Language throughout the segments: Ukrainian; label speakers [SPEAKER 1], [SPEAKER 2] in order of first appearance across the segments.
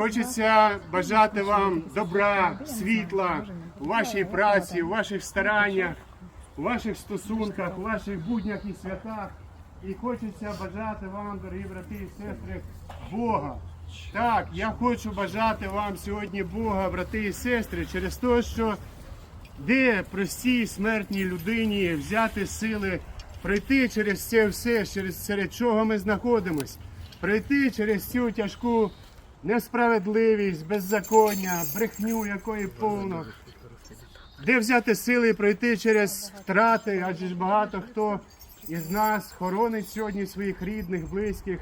[SPEAKER 1] Хочеться бажати вам добра, світла у вашій праці, у ваших стараннях, у ваших стосунках, у ваших буднях і святах. І хочеться бажати вам, дорогі брати і сестри, Бога. Так, я хочу бажати вам сьогодні Бога, брати і сестри, через те, що де простій смертній людині взяти сили пройти через це все, через серед чого ми знаходимось, пройти через цю тяжку несправедливість, беззаконня, брехню, якої повно. Де взяти сили і пройти через втрати, адже ж багато хто із нас хоронить сьогодні своїх рідних, близьких.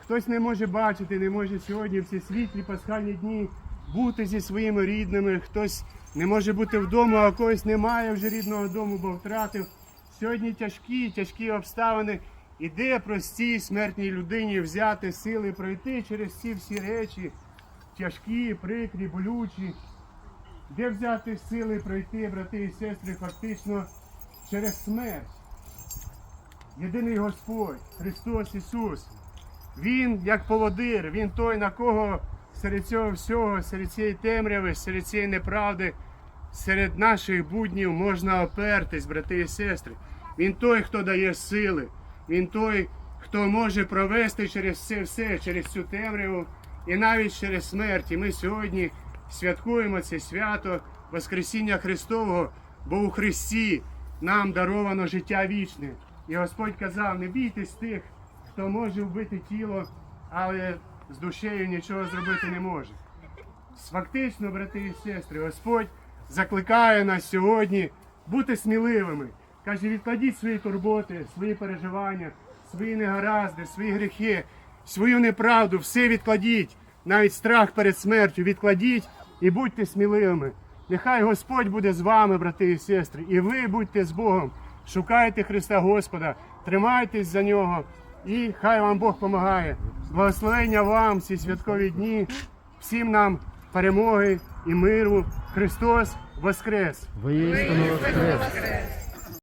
[SPEAKER 1] Хтось не може бачити, не може сьогодні в ці світлі пасхальні дні бути зі своїми рідними. Хтось не може бути вдома, а когось немає вже рідного дому, бо втратив. Сьогодні тяжкі, тяжкі обставини. І де простій смертній людині взяти сили пройти через ці всі речі, тяжкі, прикрі, болючі. Де взяти сили пройти, брати і сестри, фактично через смерть. Єдиний Господь, Христос Ісус. Він як поводир, він той, на кого серед цього всього, серед цієї темряви, серед цієї неправди, серед наших буднів можна опертись, брати і сестри. Він той, хто дає сили, він той, хто може провести через це все, через цю темряву і навіть через смерть. І ми сьогодні святкуємо це свято Воскресіння Христового, бо у Христі нам даровано життя вічне. І Господь казав: не бійтесь тих, хто може вбити тіло, але з душею нічого зробити не може. Фактично, брати і сестри, Господь закликає нас сьогодні бути сміливими. Каже, відкладіть свої турботи, свої переживання, свої негаразди, свої гріхи, свою неправду, все відкладіть, навіть страх перед смертю, відкладіть і будьте сміливими. Нехай Господь буде з вами, брати і сестри, і ви будьте з Богом. Шукайте Христа Господа, тримайтесь за нього, і хай вам Бог помагає. Благословення вам ці святкові дні, всім нам перемоги і миру. Христос Воскрес!
[SPEAKER 2] Воістину воскрес!